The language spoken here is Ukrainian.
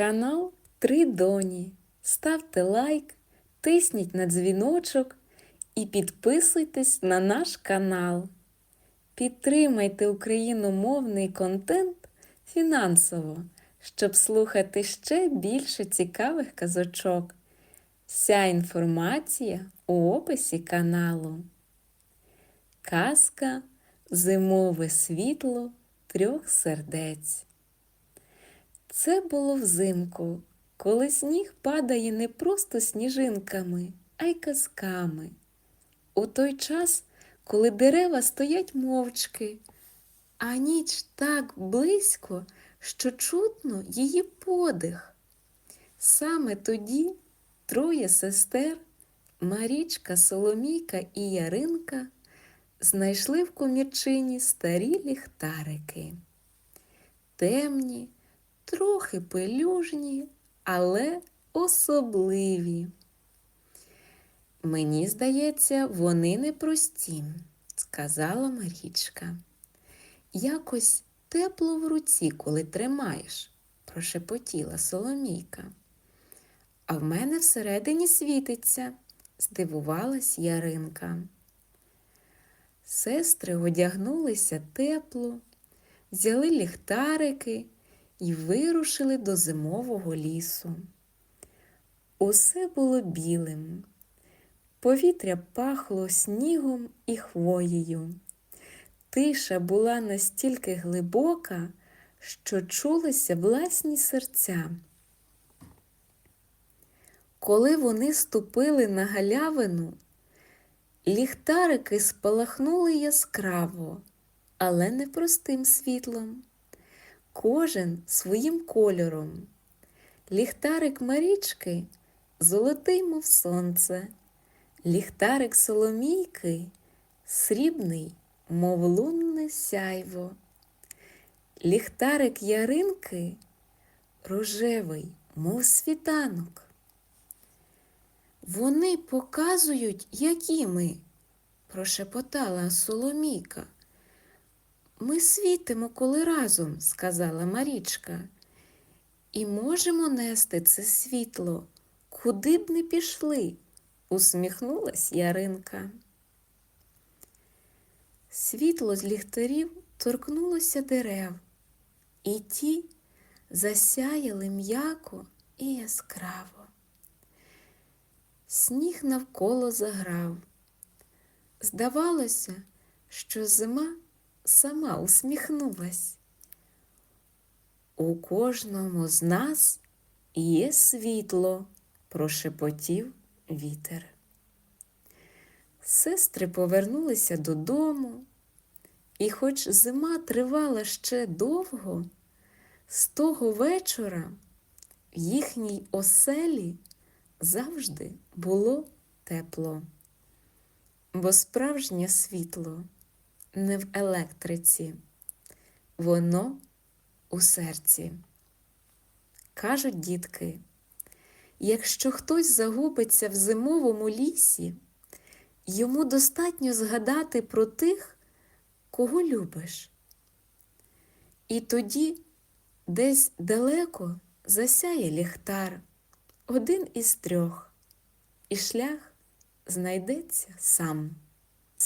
Канал Три Доні. Ставте лайк, тисніть на дзвіночок і підписуйтесь на наш канал. Підтримайте україномовний контент фінансово, щоб слухати ще більше цікавих казочок. Вся інформація у описі каналу. Казка Зимове світло трьох сердець. Це було взимку, коли сніг падає не просто сніжинками, а й казками. У той час, коли дерева стоять мовчки, а ніч так близько, що чутно її подих. Саме тоді троє сестер Марічка, Соломійка і Яринка знайшли в комірчині старі ліхтарики. Темні, трохи пелюжні, але особливі. Мені здається, вони непрості, сказала Марічка. Якось тепло в руці, коли тримаєш, прошепотіла Соломійка. А в мене всередині світиться, здивувалась Яринка. Сестри одягнулися тепло, взяли ліхтарики і вирушили до зимового лісу. Усе було білим. Повітря пахло снігом і хвоєю. Тиша була настільки глибока, що чулися власні серця. Коли вони ступили на галявину, ліхтарики спалахнули яскраво, але не простим світлом, кожен своїм кольором. Ліхтарик Марічки золотий, мов сонце, ліхтарик Соломійки срібний, мов лунне сяйво, ліхтарик Яринки рожевий, мов світанок. Вони показують, які ми, прошепотала Соломійка. Ми світимо, коли разом, сказала Марічка, і можемо нести це світло, куди б не пішли, усміхнулась Яринка. Світло з ліхтарів торкнулося дерев, і ті засяяли м'яко і яскраво. Сніг навколо заграв. Здавалося, що зима сама усміхнулась. У кожному з нас є світло, прошепотів вітер. Сестри повернулися додому, і, хоч зима тривала ще довго, з того вечора в їхній оселі завжди було тепло, бо справжнє світло не в електриці, воно у серці. Кажуть дітки, якщо хтось загубиться в зимовому лісі, йому достатньо згадати про тих, кого любиш. І тоді десь далеко засяє ліхтар один із трьох, і шлях знайдеться сам.